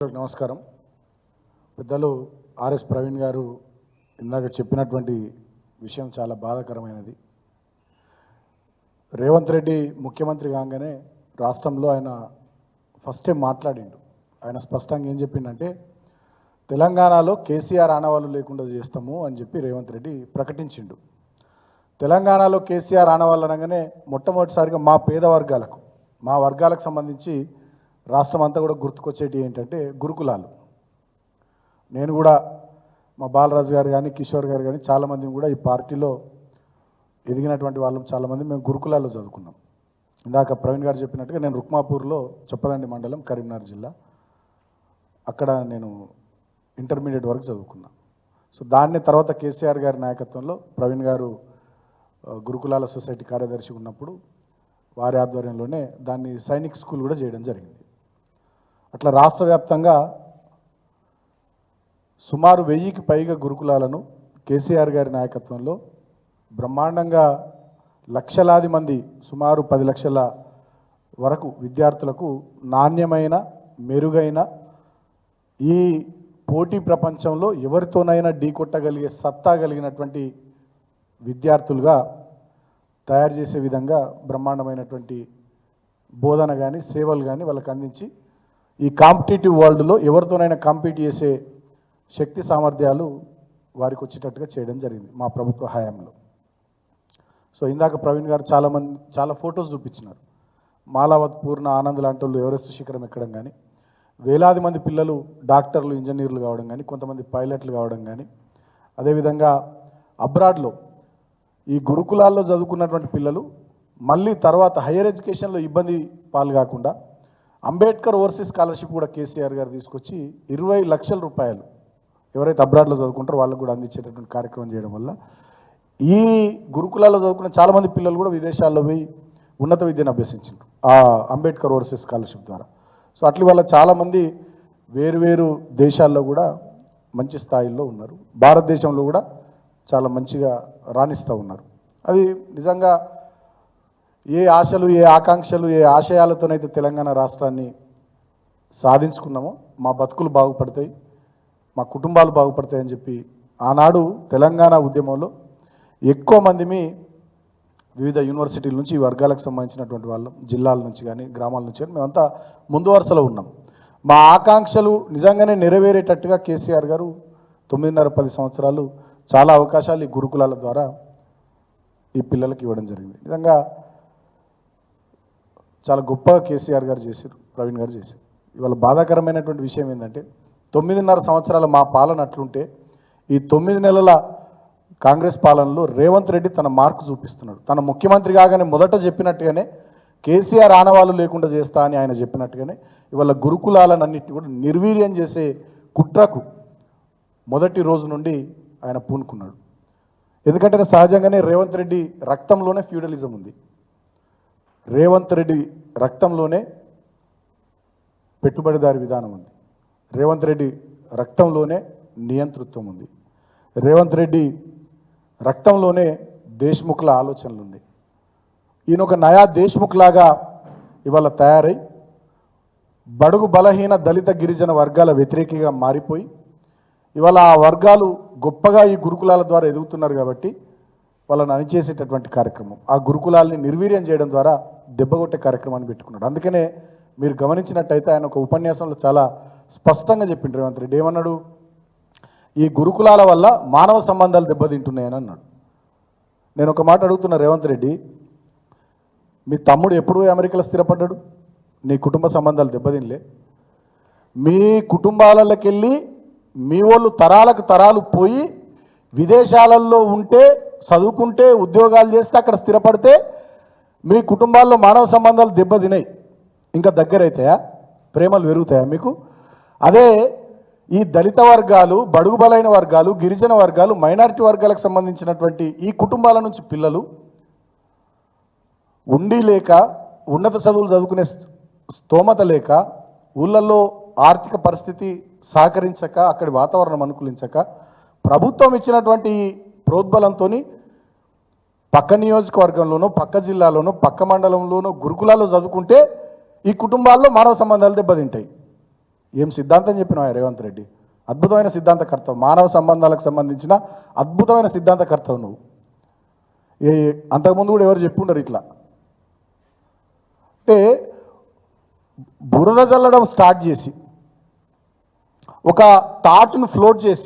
నమస్కారం. పెద్దలు ఆర్ఎస్ ప్రవీణ్ గారు ఇందాక చెప్పినటువంటి విషయం చాలా బాధాకరమైనది. రేవంత్ రెడ్డి ముఖ్యమంత్రి కాగానే రాష్ట్రంలో ఆయన ఫస్ట్ మాట్లాడిండు. ఆయన స్పష్టంగా ఏం చెప్పిండంటే తెలంగాణలో కేసీఆర్ ఆనవాళ్ళు లేకుండా చేస్తాము అని చెప్పి రేవంత్ రెడ్డి ప్రకటించిండు. తెలంగాణలో కేసీఆర్ ఆనవాళ్ళు అనగానే మొట్టమొదటిసారిగా మా పేద వర్గాలకు మా వర్గాలకు సంబంధించి రాష్ట్రం అంతా కూడా గుర్తుకొచ్చేటి ఏంటంటే గురుకులాలు. నేను కూడా మా బాలరాజు గారు కానీ కిషోర్ గారు కానీ చాలామందిని కూడా ఈ పార్టీలో ఎదిగినటువంటి వాళ్ళం చాలామంది మేము గురుకులాల్లో చదువుకున్నాం. ఇందాక ప్రవీణ్ గారు చెప్పినట్టుగా నేను రుక్మాపూర్లో చెప్పదండి మండలం కరీంనగర్ జిల్లా. అక్కడ నేను ఇంటర్మీడియట్ వరకు చదువుకున్నా. సో దాన్ని తర్వాత కేసీఆర్ గారి నాయకత్వంలో ప్రవీణ్ గారు గురుకులాల సొసైటీ కార్యదర్శి ఉన్నప్పుడు వారి ఆధ్వర్యంలోనే దాన్ని సైనిక్ స్కూల్ కూడా చేయడం జరిగింది. అట్లా రాష్ట్ర వ్యాప్తంగా సుమారు వెయ్యికి పైగా గురుకులాలను కేసీఆర్ గారి నాయకత్వంలో బ్రహ్మాండంగా లక్షలాది మంది సుమారు పది లక్షల వరకు విద్యార్థులకు నాణ్యమైన మెరుగైన ఈ పోటీ ప్రపంచంలో ఎవరితోనైనా ఢీకొట్టగలిగే సత్తా కలిగినటువంటి విద్యార్థులుగా తయారు చేసే విధంగా బ్రహ్మాండమైనటువంటి బోధన కానీ సేవలు కానీ వాళ్ళకి అందించి ఈ కాంపిటేటివ్ వరల్డ్లో ఎవరితోనైనా కాంపీట్ చేసే శక్తి సామర్థ్యాలు వారికి వచ్చేటట్టుగా చేయడం జరిగింది మా ప్రభుత్వ హయాంలో. సో ఇందాక ప్రవీణ్ గారు చాలామంది చాలా ఫొటోస్ చూపించినారు. మాలావత్ పూర్ణ ఆనంద్ లాంటి వాళ్ళు ఎవరెస్ట్ శిఖరం ఎక్కడం కానీ వేలాది మంది పిల్లలు డాక్టర్లు ఇంజనీర్లు కావడం కానీ కొంతమంది పైలట్లు కావడం కానీ అదేవిధంగా అబ్రాడ్లో ఈ గురుకులాల్లో చదువుకున్నటువంటి పిల్లలు మళ్ళీ తర్వాత హయ్యర్ ఎడ్యుకేషన్లో ఇబ్బంది పాలు కాకుండా అంబేద్కర్ ఓవర్సీస్ స్కాలర్షిప్ కూడా కేసీఆర్ గారు తీసుకొచ్చి ఇరవై లక్షల రూపాయలు ఎవరైతే అబ్రాడ్లో చదువుకుంటారో వాళ్ళకు కూడా అందించేటటువంటి కార్యక్రమం చేయడం వల్ల ఈ గురుకులాల్లో చదువుకున్న చాలామంది పిల్లలు కూడా విదేశాల్లో పోయి ఉన్నత విద్యను అభ్యసించారు ఆ అంబేద్కర్ ఓవర్సీస్ స్కాలర్షిప్ ద్వారా. సో అట్ల వల్ల చాలామంది వేరువేరు దేశాల్లో కూడా మంచి స్థాయిల్లో ఉన్నారు. భారతదేశంలో కూడా చాలా మంచిగా రాణిస్తూ ఉన్నారు. అది నిజంగా ఏ ఆశలు ఏ ఆకాంక్షలు ఏ ఆశయాలతోనైతే తెలంగాణ రాష్ట్రాన్ని సాధించుకున్నామో మా బతుకులు బాగుపడతాయి మా కుటుంబాలు బాగుపడతాయని చెప్పి ఆనాడు తెలంగాణ ఉద్యమంలో ఎక్కువ మందిమి వివిధ యూనివర్సిటీల నుంచి ఈ వర్గాలకు సంబంధించినటువంటి వాళ్ళం జిల్లాల నుంచి కానీ గ్రామాల నుంచి కానీ మేమంతా ముందు వరుసలో ఉన్నాం. మా ఆకాంక్షలు నిజంగానే నెరవేరేటట్టుగా కేసీఆర్ గారు తొమ్మిదిన్నర పది సంవత్సరాలు చాలా అవకాశాలు ఈ గురుకులాల ద్వారా ఈ పిల్లలకి ఇవ్వడం జరిగింది. నిజంగా చాలా గొప్పగా కేసీఆర్ గారు చేశారు ప్రవీణ్ గారు చేశారు. ఇవాళ బాధాకరమైనటువంటి విషయం ఏంటంటే తొమ్మిదిన్నర సంవత్సరాల మా పాలన అట్లుంటే ఈ తొమ్మిది నెలల కాంగ్రెస్ పాలనలో రేవంత్ రెడ్డి తన మార్కు చూపిస్తున్నాడు. తన ముఖ్యమంత్రి కాగానే మొదట చెప్పినట్టుగానే కేసీఆర్ ఆనవాళ్ళు లేకుండా చేస్తా అని ఆయన చెప్పినట్టుగానే ఇవాళ గురుకులాలన్నింటినీ కూడా నిర్వీర్యం చేసే కుట్రకు మొదటి రోజు నుండి ఆయన పూనుకున్నాడు. ఎందుకంటే సహజంగానే రేవంత్ రెడ్డి రక్తంలోనే ఫ్యూడలిజం ఉంది. రేవంత్ రెడ్డి రక్తంలోనే పెట్టుబడిదారి విధానం ఉంది. రేవంత్ రెడ్డి రక్తంలోనే నియంతృత్వం ఉంది. రేవంత్ రెడ్డి రక్తంలోనే దేశ్ముఖుల ఆలోచనలు ఉన్నాయి. ఈయన ఒక నయా దేశ్ముఖ్ లాగా ఇవాళ తయారై బడుగు బలహీన దళిత గిరిజన వర్గాల వ్యతిరేకిగా మారిపోయి ఇవాళ ఆ వర్గాలు గొప్పగా ఈ గురుకులాల ద్వారా ఎదుగుతున్నారు కాబట్టి వాళ్ళని అణిచేసేటటువంటి కార్యక్రమం. ఆ గురుకులాల్ని నిర్వీర్యం చేయడం ద్వారా దెబ్బగొట్టే కార్యక్రమాన్ని పెట్టుకున్నాడు. అందుకనే మీరు గమనించినట్టయితే ఆయన ఒక ఉపన్యాసంలో చాలా స్పష్టంగా చెప్పిండు రేవంత్ రెడ్డి. ఏమన్నాడు? ఈ గురుకులాల వల్ల మానవ సంబంధాలు దెబ్బతింటున్నాయని అన్నాడు. నేను ఒక మాట అడుగుతున్నా రేవంత్ రెడ్డి మీ తమ్ముడు ఎప్పుడు అమెరికాలో స్థిరపడ్డాడు? నీ కుటుంబ సంబంధాలు దెబ్బతినలే. మీ కుటుంబాలకెళ్ళి మీ వాళ్ళు తరాలకు తరాలు పోయి విదేశాలలో ఉంటే చదువుకుంటే ఉద్యోగాలు చేస్తే అక్కడ స్థిరపడితే మీ కుటుంబాల్లో మానవ సంబంధాలు దెబ్బతినాయి ఇంకా దగ్గరైతాయా? ప్రేమలు పెరుగుతాయా మీకు? అదే ఈ దళిత వర్గాలు బడుగు బలైన వర్గాలు గిరిజన వర్గాలు మైనారిటీ వర్గాలకు సంబంధించినటువంటి ఈ కుటుంబాల నుంచి పిల్లలు ఉండి లేక ఉన్నత చదువులు చదువుకునే స్తోమత లేక ఊళ్ళల్లో ఆర్థిక పరిస్థితి సహకరించక అక్కడి వాతావరణం అనుకూలించక ప్రభుత్వం ఇచ్చినటువంటి ప్రోద్బలంతో పక్క నియోజకవర్గంలోనూ పక్క జిల్లాలోనూ పక్క మండలంలోనూ గురుకులాల్లో చదువుకుంటే ఈ కుటుంబాల్లో మానవ సంబంధాలు దెబ్బతింటాయి. ఏం సిద్ధాంతం చెప్పిన రేవంత్ రెడ్డి? అద్భుతమైన సిద్ధాంతకర్త మానవ సంబంధాలకు సంబంధించిన అద్భుతమైన సిద్ధాంతకర్త నువ్వు. ఏ అంతకుముందు కూడా ఎవరు చెప్పుండరు ఇట్లా. అంటే బురద చల్లడం స్టార్ట్ చేసి ఒక థాట్ను ఫ్లోట్ చేసి